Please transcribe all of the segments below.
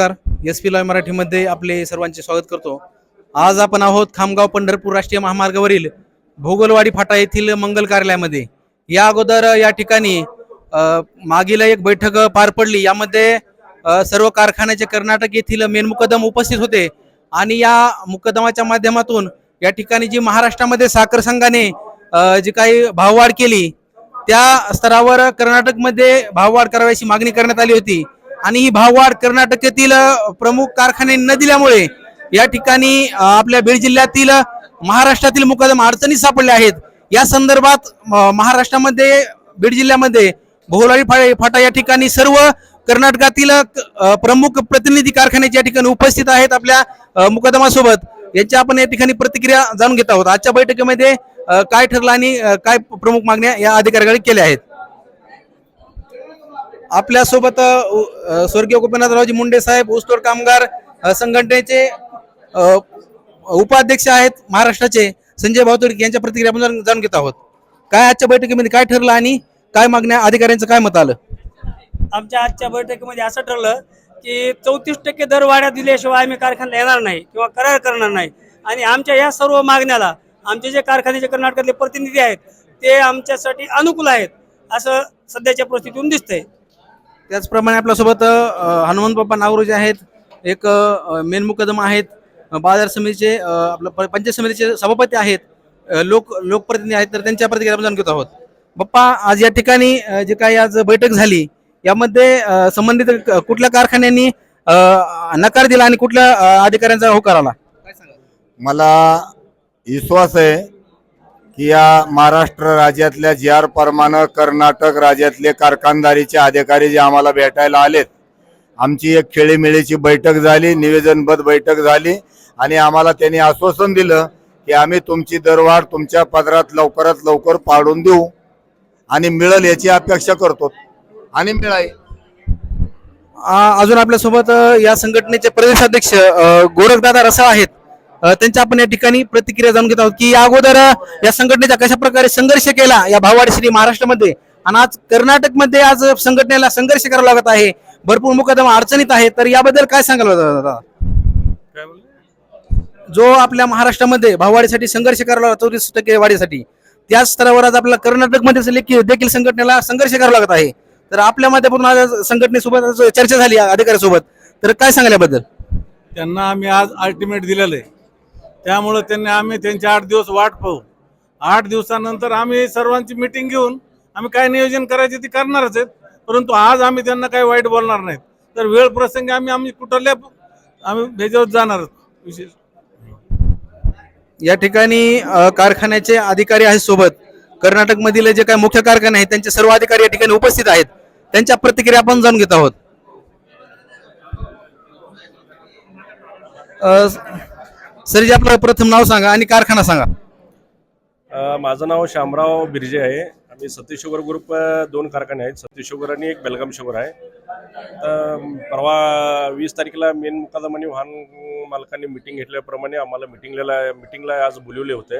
नमस्कार. S P लॉय मराठीमध्ये आपले सर्वांचे स्वागत करतो. आज आपण आहोत खामगाव पंढरपूर राष्ट्रीय महामार्गावरील भोगलवाडी फाटा येथील मंगल कार्यालयामध्ये. या अगोदर या ठिकाणी मागील एक बैठक पार पडली. यामध्ये सर्व कारखान्याचे कर्नाटक येथील मेन मुकदम उपस्थित होते. आणि या मुकदमाच्या माध्यमातून या ठिकाणी जी महाराष्ट्रामध्ये साखर संघाने जी काही भाववाढ केली त्या स्तरावर कर्नाटकमध्ये भाववाढ करावयाची मागणी करण्यात आली होती. आणि ही भाववाढ कर्नाटकातील प्रमुख कारखाने न दिल्यामुळे या ठिकाणी आपल्या बीड जिल्ह्यातील महाराष्ट्रातील मुकदम अडचणी सापडले आहेत. या संदर्भात महाराष्ट्रामध्ये बीड जिल्ह्यामध्ये भोवलाळी फाळे फाटा या ठिकाणी सर्व कर्नाटकातील प्रमुख प्रतिनिधी कारखान्याचे या ठिकाणी उपस्थित आहेत आपल्या मुकदमासोबत. यांची आपण या ठिकाणी प्रतिक्रिया जाणून घेत आहोत. आजच्या बैठकीमध्ये काय ठरलं आणि काय प्रमुख मागण्या या अधिकाऱ्याकडे केल्या आहेत? आपल्यासोबत स्वर्गीय गोपीनाथरावजी मुंडे साहेब ऊसतोड कामगार संघटनेचे उपाध्यक्ष आहेत महाराष्ट्राचे संजय भावतुर्की यांच्या प्रतिक्रिया आपण जाणून घेत आहोत. काय आजच्या बैठकीमध्ये काय ठरलं आणि काय मागण्या अधिकाऱ्यांचं काय मत आलं? आमच्या आजच्या बैठकीमध्ये असं ठरलं की चौतीस टक्के दर वाढ्या दिल्याशिवाय आम्ही कारखान्याला येणार नाही किंवा करार करणार नाही. आणि आमच्या या सर्व मागण्याला आमचे जे कारखान्याचे कर्नाटकातले प्रतिनिधी आहेत ते आमच्यासाठी अनुकूल आहेत असं सध्याच्या परिस्थितीतून दिसतंय. त्याचप्रमाणे आपल्यासोबत हनुमंत बाप्पा नागरू जे आहेत एक मेन मुकदम आहेत बाजार समितीचे आपलं प- पंचायत समितीचे सभापती आहेत लोक लोकप्रतिनिधी आहेत तर त्यांच्या प्रतिक्रिया जाणून घेत आहोत. बाप्पा आज या ठिकाणी जे काही आज बैठक झाली यामध्ये संबंधित कुठल्या कारखान्यांनी नकार दिला आणि कुठल्या अधिकाऱ्यांचा होकार आला? मला विश्वास आहे या महाराष्ट्र राज्यातल्या जी आर परमानं कर्नाटक राज्यातले कारखानदारीचे अधिकारी जे आम्हाला भेटायला आलेत आमची एक खेळीमेळीची बैठक झाली निवेदनबद्ध बैठक झाली आणि आम्हाला त्यांनी आश्वासन दिलं की आम्ही तुमची दरवाढ तुमच्या पदरात लवकरात लवकर पाडून देऊ आणि मिळेल याची अपेक्षा करतो आणि मिळाली अजून आपल्यासोबत या संघटनेचे प्रदेशाध्यक्ष गोरखदादा रसाळ आहेत. त्यांच्या आपण या ठिकाणी प्रतिक्रिया जाणून घेत आहोत की या अगोदर या संघटनेचा कशा प्रकारे संघर्ष केला? या भाववाढीसाठी महाराष्ट्रामध्ये. आणि आज कर्नाटकमध्ये आज संघटनेला संघर्ष करावा लागत आहे. भरपूर मुकदमा अडचणीत आहे तर याबद्दल काय सांगाल दादा? जो आपल्या महाराष्ट्रामध्ये भाववाढीसाठी संघर्ष करावा लागला चौतीस टक्के वाढीसाठी त्याच स्तरावर आज आपल्याला कर्नाटकमध्ये देखील- देखील संघटनेला संघर्ष करावा लागत आहे. तर आपल्या माध्यमातून आज संघटनेसोबत चर्चा झाली या अधिकाऱ्यासोबत. तर काय सांगाल याबद्दल? त्यांना आम्ही आज अल्टिमेट दिलेलं आहे. त्यामुळं त्यांनी आम्ही त्यांचे आठ दिवस वाट पाहू. आठ दिवसानंतर आम्ही सर्वांची मिटिंग घेऊन आम्ही काय नियोजन करायचे ते करणारच आहेत. परंतु आज आम्ही त्यांना काही वाईट बोलणार नाहीत. तर वेळ प्रसंगी आम्ही आम्ही कुठल्या आम्ही भेजवत जाणार विशेष. या ठिकाणी कारखान्याचे अधिकारी आहेत सोबत. कर्नाटकमधील जे काही मुख्य कारखाने आहेत त्यांचे सर्व अधिकारी या ठिकाणी उपस्थित आहेत. त्यांच्या प्रतिक्रिया आपण जाणून घेत आहोत. सर जी आपलं प्रथम नाव सांगा आणि कारखाना सांगा. अ, माझं नाव शामराव बिर्जे आहे. आम्ही सतीश शुगर ग्रुप अ, दोन कारखाने आहेत. सतीश शुगर आणि एक बेलगाम शुगर आहे. तर परवा वीस तारखेला मेन मुकादम आणि वाहन मालकांनी मिटिंग घेतल्याप्रमाणे आम्हाला मिटिंगला मिटिंगला आज बोलवले होते.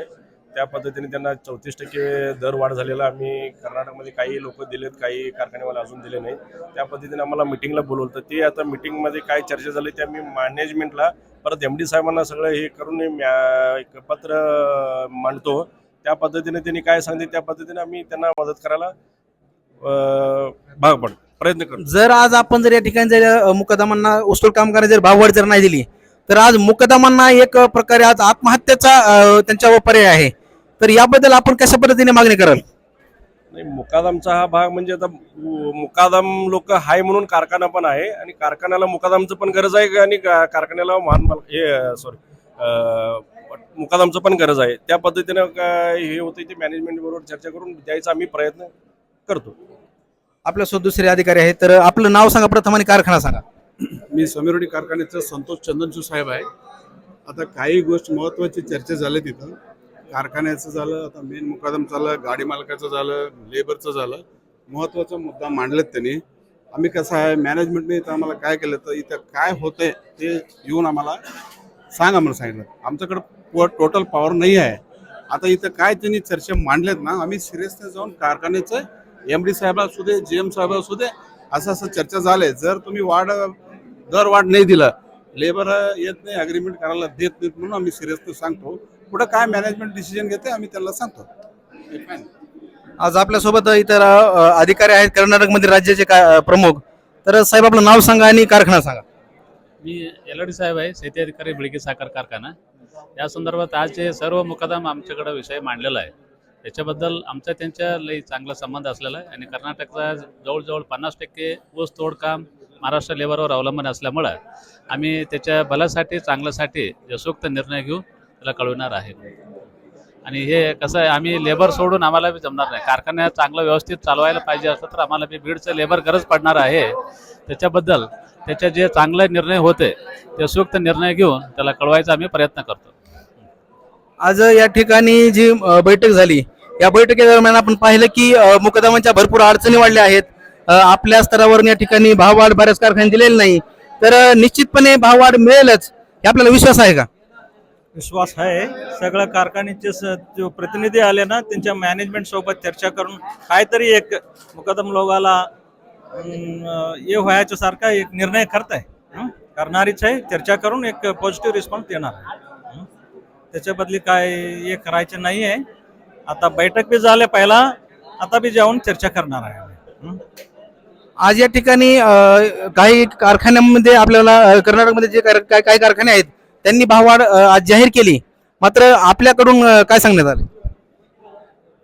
त्या पद्धतीने त्यांना चौतीस टक्के दर वाढ झालेला आम्ही कर्नाटकमध्ये काही लोक दिलेत काही कारखानेवाले अजून दिले नाही. त्या पद्धतीने आम्हाला मिटिंगला बोलवलं. तर ते आता मिटिंगमध्ये काय चर्चा झाली ते आम्ही मॅनेजमेंटला परत एम डी साहेबांना सगळं हे करून एक पत्र मांडतो. त्या पद्धतीने त्यांनी काय सांगितले त्या पद्धतीने आम्ही त्यांना मदत करायला भाग पड प्रयत्न करतो जर आज आपण जर या ठिकाणी जर मुकदमांना उस्तूल कामगार जर भाववाढ जर नाही दिली तर आज मुकदमांना एक प्रकारे आज आत्महत्येचा त्यांच्यावर पर्याय आहे. तर याबद्दल आपण कशा पद्धतीने मागणी कराल? नाही मुकादमचा हा भाग म्हणजे आता मु- मुकादम लोक हाय म्हणून कारखाना पण आहे आणि कारखान्याला मुकादमचं पण गरज आहे आणि का- कारखान्याला माल हे सॉरी मुकादमचं पण गरज आहे. त्या पद्धतीनं काय हे होतं ते मॅनेजमेंट बरोबर चर्चा करून द्यायचा आम्ही प्रयत्न करतो. आपल्यासोबत दुसरे अधिकारी आहेत तर आपलं नाव सांगा प्रथम आणि कारखाना सांगा. मी समीरोडी कारखान्याचा संतोष चंदनशू साहेब आहे. आता काही गोष्ट महत्त्वाची चर्चा झाली तिथं. कारखान्याचं झालं आता मेन मुकादम झालं गाडी मालकाचं झालं लेबरचं झालं. महत्त्वाचा मुद्दा मांडलेत त्यांनी. आम्ही कसं आहे मॅनेजमेंटने इथं आम्हाला काय केलं तर इथं काय होतंय ते येऊन आम्हाला सांगा म्हणून सांगितलं. आमच्याकडं टोटल पॉवर नाही आहे. आता इथं काय त्यांनी चर्चा मांडलेत ना आम्ही सिरियसने जाऊन कारखान्याचं एम डी साहेब असू दे जी एम साहेब असू दे असं असं चर्चा झाले. जर तुम्ही वाढ दर वाढ नाही दिला लेबर येत नाही अग्रीमेंट करायला देत नाहीत म्हणून आम्ही सिरियसने सांगतो. पुढे काय मॅनेजमेंट डिसिजन घेते आम्ही त्यांना सांगतो. आज आपल्यासोबत इतर अ, अधिकारी आहेत कर्नाटकमध्ये राज्याचे का- प्रमुख. तर साहेब आपलं नाव सांगा आणि कारखाना सांगा. मी एलडी साहेब आहे शेती अधिकारी बिळगी साखर कारखाना. या संदर्भात आज जे सर्व मुकादम आमच्याकडे विषय मांडलेला आहे त्याच्याबद्दल आमचा त्यांच्या लई चांगला संबंध असलेला आहे आणि कर्नाटकचा जवळजवळ पन्नास टक्के ऊस तोडकाम महाराष्ट्र लेवलवर अवलंबून असल्यामुळं आम्ही त्याच्या भल्यासाठी चांगल्यासाठी यशोक्त निर्णय घेऊ त्याला कळवणार आहे. आणि हे कसं आहे आम्ही लेबर सोडून आम्हाला बी जमणार नाही. कारखान्या चांगलं व्यवस्थित चालवायला पाहिजे असं तर आम्हाला बी बीडचं लेबर गरज पडणार आहे. त्याच्याबद्दल त्याचे जे चांगले निर्णय होते ते सुक्त निर्णय घेऊन त्याला कळवायचा आम्ही प्रयत्न करतो. आज या ठिकाणी जी बैठक झाली या बैठकीदरम्यान आपण पाहिलं की मुकदमांच्या मुकदमाच्या भरपूर अडचणी वाढल्या आहेत. आपल्या स्तरावरून या ठिकाणी भाववाढ बऱ्याच कारखान्यात दिलेली नाही. तर निश्चितपणे भाववाढ मिळेलच हे आपल्याला विश्वास आहे का? विश्वास आहे. सगळ्या कारखान्याचे स- जो प्रतिनिधी आले ना त्यांच्या मॅनेजमेंट सोबत चर्चा करून काहीतरी एक मुकदम लोगाला ये हे व्हायच्या सारखा एक निर्णय करताय. आहे करणारीच आहे. चर्चा करून एक पॉझिटिव्ह रिस्पॉन्स देणार आहे. त्याच्या बदली काय हे करायचं नाही आहे. आता बैठक बी झाले पहिला आता बी जाऊन चर्चा करणार आहे आज या ठिकाणी काही कारखान्यांमध्ये आपल्याला कर्नाटकमध्ये जे कार- काय काही कारखाने आहेत त्यांनी भाववाढ आज जाहीर केली. मात्र आपल्याकडून काय सांगण्यात आलं?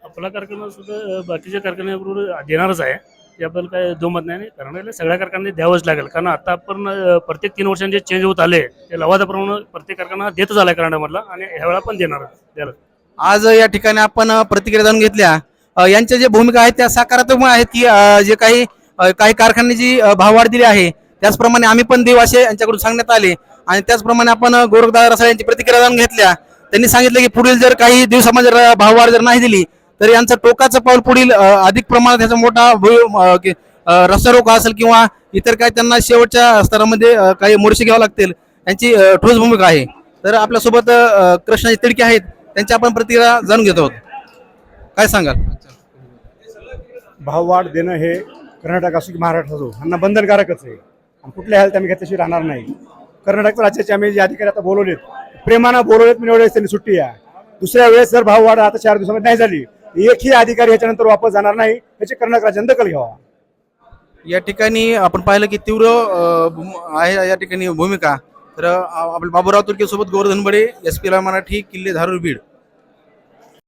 आपला कारखाना सुद्धा बाकीच्या कारखान्याबरोबर देणारच आहे. याबद्दल काय दुमत नाही. करणाऱ्याला सगळ्या कारखान्याने द्यावंच लागेल. कारण आता आपण प्रत्येक तीन वर्षांचे चेंज होत आले. ते लवादाप्रमाणे प्रत्येक कारखाना देतच आलाय कर्नाटकमधला आणि ह्यावेळा पण देणार द्यायला. आज या ठिकाणी आपण प्रतिक्रिया जाणून घेतल्या. यांच्या ज्या भूमिका आहेत त्या सकारात्मक आहेत की जे काही काही कारखान्याची भाववाढ दिली आहे. त्याचप्रमाणे आम्ही पण देऊ असे यांच्याकडून सांगण्यात आले. आणि त्याचप्रमाणे आपण गोरखदा गोरखदादा रसाळ यांची प्रतिक्रिया जाणून घेतल्या. त्यांनी सांगितलं की पुढील जर काही दिवसामध्ये जर भाववाढ जर नाही दिली तर यांचं टोकाचं पाऊल पुढील अधिक प्रमाणात ह्याचा मोठा की- रस्ता रोको असेल किंवा इतर काय त्यांना शेवटच्या स्तरामध्ये काही मोर्चे घ्यावे लागतील यांची ठोस भूमिका आहे. तर आपल्यासोबत कृष्णाची तिडके आहेत त्यांची आपण प्रतिक्रिया जाणून घेत आहोत. काय सांगाल? भाववाढ देणं हे कर्नाटक असो की महाराष्ट्र असो यांना बंधनकारकच आहे. आणि कुठल्या हेल्थ आम्ही घेतल्याशिवाय राहणार नाही. कर्नाटक राज्याचे आम्ही जे अधिकारी आता बोलवलेत. प्रेमानं बोलवलेत म्हणजे वेळेस त्यांनी सुट्टी आहे. दुसऱ्या वेळेस जर भाव वाढ आता चार दिवसामध्ये नाही झाली. एकही अधिकारी ह्याच्यानंतर वापस जाणार नाही याची कर्नाटक राज्याने दखल घ्यावा. या ठिकाणी आपण पाहिलं की तीव्र आहे या ठिकाणी भूमिका. तर अ, आपल्या बाबूराव तुर्के सोबत गोवर्धन बडे एस पी मराठी किल्ले धारूर बीड.